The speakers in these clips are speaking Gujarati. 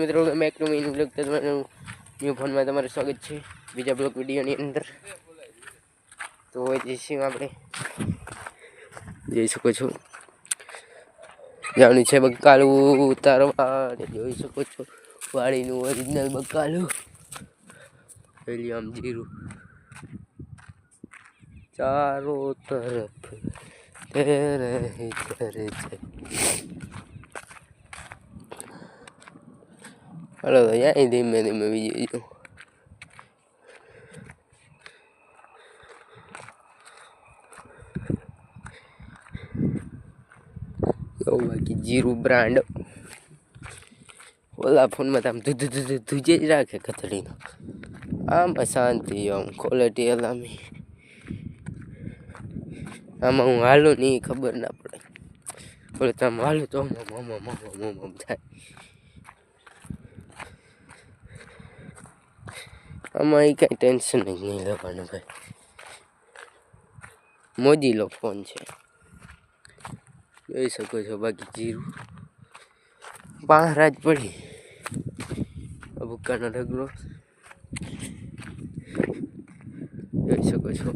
મિત્રો મેક ટુ બ્લોગ તમારું ન્યૂ ફોનમાં તમારું સ્વાગત છે. બીજા બ્લોગ વિડીયોની અંદર. તો જઈશું આપણે જોઈ શકો છો. જાણ્યું છે બકાલું ઉતારવા જોઈ શકો છો. વાડીનું ઓરિજિનલ બકાલું. આમ જીરું. ચારો તરફ તેરે હી છે. હાલો તો જાય ધીમે ધીમે બીજી જો એવું બાકી જીરું બ્રાન્ડ ઓલા ફોનમાં તો આમ ધુ ધુ ધુજે જ રાખે કથળીનો આમાં શાંતિ આમ ક્વોલિટી અલામી આમાં હું હાલું નહીં ખબર ના પડે બોલે તમે હાલું તો મમ મમ મમ થાય આમાં એ કાંઈ ટેન્શન જ નહીં લેવાનું ભાઈ. મોદી લો ફોન છે. જોઈ શકો છો બાકી જીરું. પાંચ રાત પડી. ભૂક્કાનો ઢગલો. જોઈ શકો છો.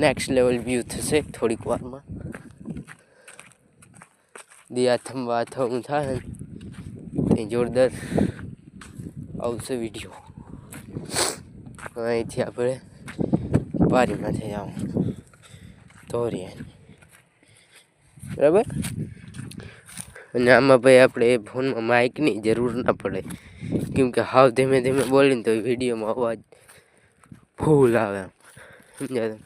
નેક્સ્ટ લેવલ વ્યૂ થશે થોડીક વારમાં. દિયા થંભા થવું થાય. ને જોરદાર. આવશે વીડિયો અહીંથી આપણે પારીમાંથી જવું ધોરીએ બરાબર? અને આમાં ભાઈ આપણે ફોનમાં માઇકની જરૂર ના પડે. કેમ કે હાવ ધીમે ધીમે બોલીને તો વિડીયોમાં અવાજ ફૂલ આવે સમજાય?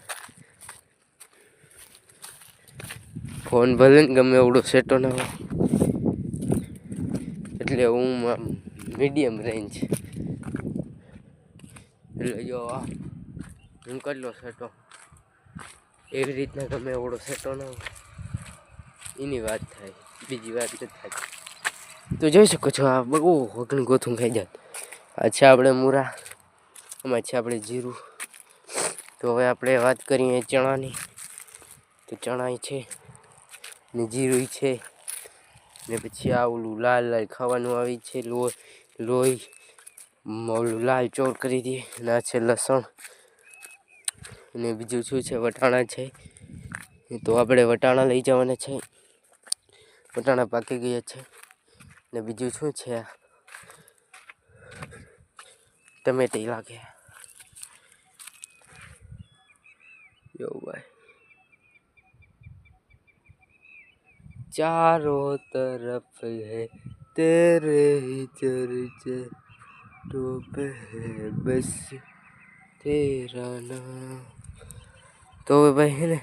ફોન ભલે ને ગમે એવડો સેટો ના હોય. એટલે હું મીડિયમ રેન્જ એટલે જો આ. હું કેટલો સેટો. એવી રીતના ગમે એવડો સેટો ના એની વાત થાય. બીજી વાત નથી થાય તો જોઈ શકો છો, આ બહુ વગણ ગોથું ખાઈ જાત. આ છે આપણે મૂરા. આમાં છે આપણે જીરું. તો હવે આપણે વાત કરીએ ચણાની. તો ચણા છે, ને જીરું છે, ને પછી આ ઓલું લાલ લાલ ખાવાનું આવી છે, લોહી લોહી. મોલું લાલ ચોર કરી દઈએ ના છે લસણ. અને બીજું શું છે, વટાણા છે. તો આપણે વટાણા લઈ જવાના છે. વટાણા પાકી ગયા છે. ને બીજું શું છે? ટમેટી લાગે. ભાઈ ચારો તરફ હે તેરે ચર્ચે तो पे है बस तेरा नाम તો હવે ભાઈ હે ને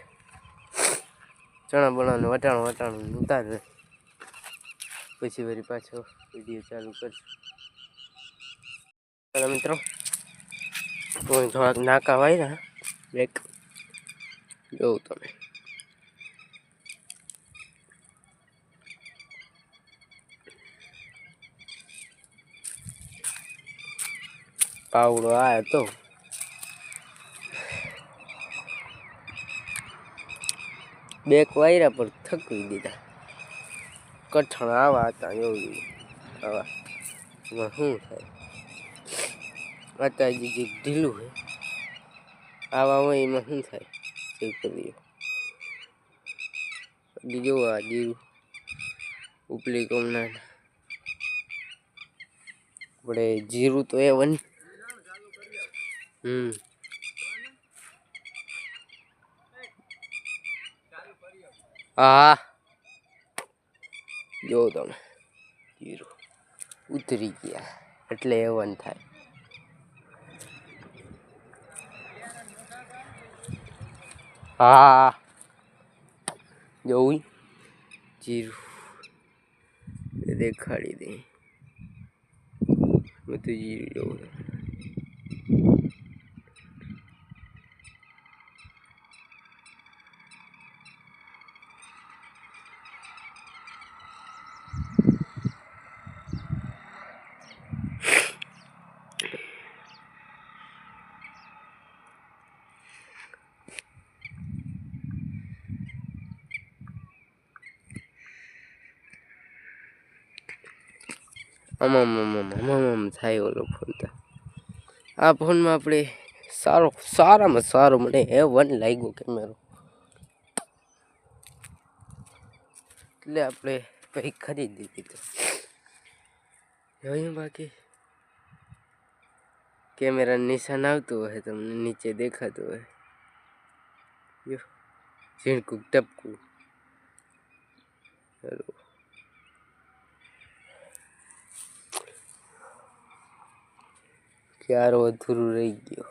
ચણા બનાવવાનું વટાણું વટાણું ઉતાર દે પછી વળી પાછો વિડીયો ચાલુ કરશું ચાલો મિત્રો તો અહીં થોડાક નાકા વાયરા બ્રેક જોઉં તમે પાવડો આવ્યો તો બેક વાયરા પર થકવી દીધા કઠણ આવા હતા એવું આવા શું થાય અત્યારે જે ઢીલું હોય આવા હોય એમાં શું થાય ચેક કરી બીજો આ જીરું ઉપલી કોમના આપણે જીરું તો એ વન હમ. હા જો તમે. જીરું ઉતરી ગયા. એટલે એવન વન થાય હા જોઈ જીરું. દેખાડી દે. બધું જીરું જોવું આમ આમ આમ આમ આમ આમ થાય ઓલો ફોન તો. આ ફોનમાં આપણે સારો, સારામાં સારો મને એ વન લાગ્યો કેમેરો એટલે આપણે કંઈક ખરીદી દીધું જોયું બાકી? કેમેરા નિશાન આવતું હોય, તમને નીચે દેખાતું હોય. ઝીણકું, ટપકું. ચાલો ક્યારો અધૂરું રહી ગયો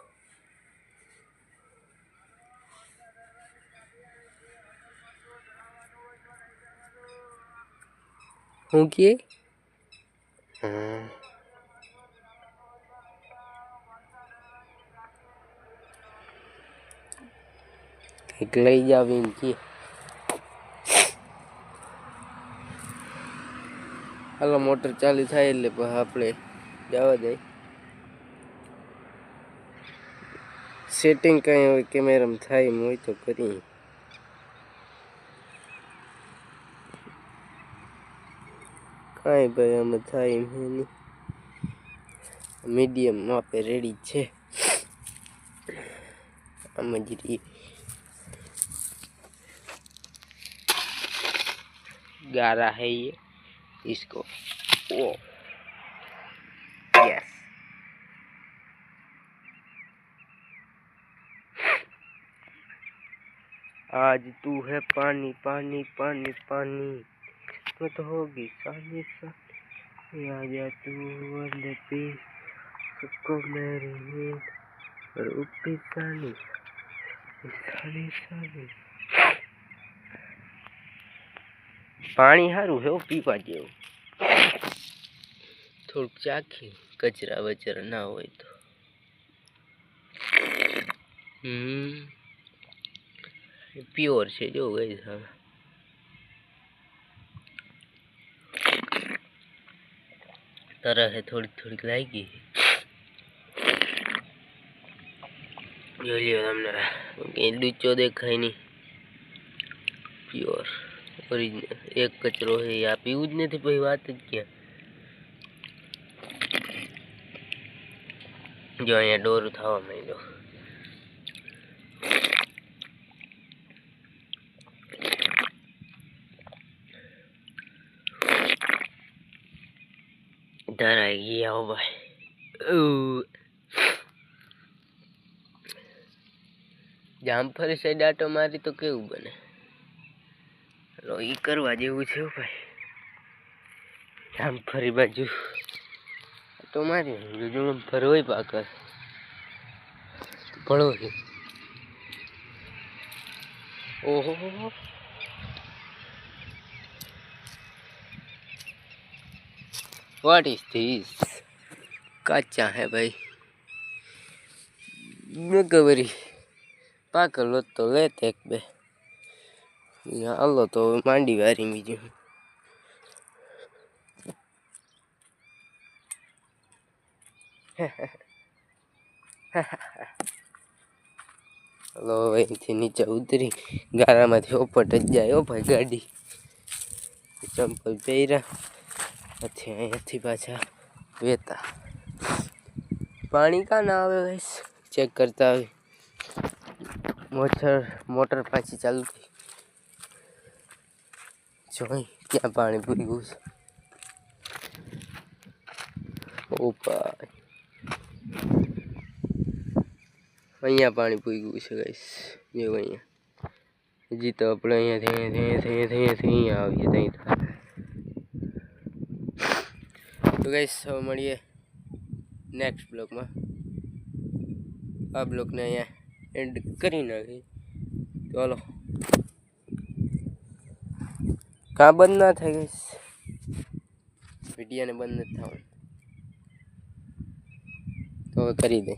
હું કે હમ કંઈક લઈ જાવ એમ કે હાલો મોટર ચાલુ થાય એટલે પછી આપણે જવા દઈએ સેટિંગ કંઈ હોય કેમેરામાં થાય એમ હોય તો કરી કાંઈ ભાઈ આમાં થાય એમ હે નહીં મીડિયમ માપે રેડી છે આમાં જ રહી गारा है ये इसको ओ आज तू है पानी पानी पानी पानी मत होगी सानी सानी आजा तू वाले पे सबको मेरी नींद और ऊपी सानी सानी सानी પાણી સારું છે હો પીવા જેવું થોડુંક ચાખી કચરા વચરા ના હોય તો હમ પ્યોર છે, જો ગઈ હવે તરહે થોડીક થોડીક લાગી. જોઈ લ્યો તમને કંઈ ડૂચો દેખાય નહીં. પ્યોર ઓરિજિનલ એક કચરો છે આ જ નથી, પછી વાત જ ક્યાં? જો અહીંયા ડોરું થવા માંડ્યો. ગયા હો ભાઈ ઉ. જામફળી સાઈડ આટો મારી તો કેવું બને? લો, ઈ કરવા જેવું છે ભાઈ. જામફળી બાજુ. તો મારી જુજું ફરવાય પાકર. છે. ઓહો વોટ ઇઝ ધીસ કાચા હે ભાઈ. મેં ખબરી પાકર લો તો લેતે એક બે. હાલો તો માંડી વારી બીજું હલો અહીંથી નીચે ઉતરી. ગારામાંથી ઓપટ જ જાય ઓ ભાઈ ગાડી. ચંપલ પહેર્યા. પછી અહીંયાથી પાછા વેતા. પાણી કાં ના આવે ગાઈસ ચેક કરતા આવી મોટર મોટર પાછી ચાલુ થઈ. જોઈ ક્યાં પાણી પૂરી ગયું છે. ઓ અહીંયા પાણી પૂરી ગયું છે ગાઈસ જેવું અહીંયા. હજી તો આપણે અહીંયાથી અહીંયાથી અહીંયાથી અહીંયાથી અહીંયા આવીએ ત્યાં તો ગાઈસ હવે મળીએ નેક્સ્ટ બ્લોગમાં આ બ્લોગને અહીંયા એન્ડ કરી નાખી. હાલો. કાં બંધ ના થાય ગઈશ વિડીયાને બંધ નથી થવાનું. તો હવે કરી દે.